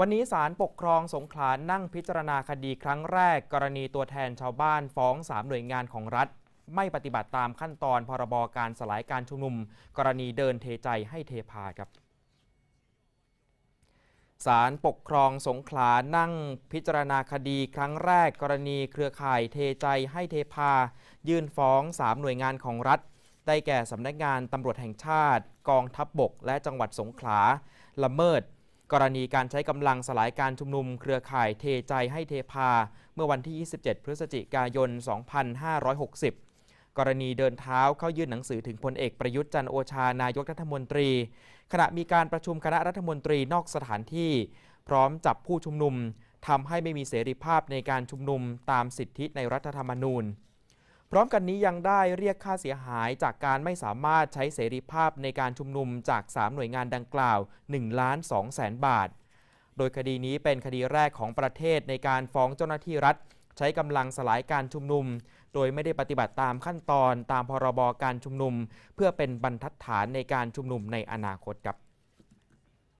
วันนี้ศาลปกครองสงขลานั่งพิจารณาคดีครั้งแรก กรณีตัวแทนชาวบ้านฟ้อง 3 หน่วยงานของรัฐ ไม่ปฏิบัติตามขั้นตอนพรบการสลายการชุมนุม กรณีเดินเทใจให้เทพาครับศาลปกครองสงขลานั่งพิจารณาคดีครั้งแรก กรณีเครือข่ายเทใจให้เทพา ยื่นฟ้อง 3 หน่วยงานของรัฐ ได้แก่สำนักงานตำรวจแห่งชาติ กองทัพบบก และจังหวัดสงขลา ละเมิด กรณีการใช้กำลังสลายการชุมนุมเครือข่ายเทใจให้เทพา เมื่อวันที่ 27 พฤศจิกายน 2560 กรณีเดินเท้าเข้ายื่นหนังสือถึงพลเอกประยุทธ์จันโอชานายกรัฐมนตรี ขณะมีการประชุมคณะรัฐมนตรีนอกสถานที่ พร้อมจับผู้ชุมนุมทำให้ไม่มีเสรีภาพในการชุมนุมตามสิทธิในรัฐธรรมนูญ พร้อมกันนี้ยังได้เรียกค่าเสียหายจากการไม่สามารถใช้เสรีภาพในการชุมนุมจาก 3 หน่วยงานดังกล่าว1ล้าน2แสนบาท โดยคดีนี้เป็นคดีแรกของประเทศในการฟ้องเจ้าหน้าที่รัฐ ใช้กำลังสลายการชุมนุม โดยไม่ได้ปฏิบัติตามขั้นตอนตามพรบการชุมนุม เพื่อเป็นบรรทัดฐานในการชุมนุมในอนาคตครับ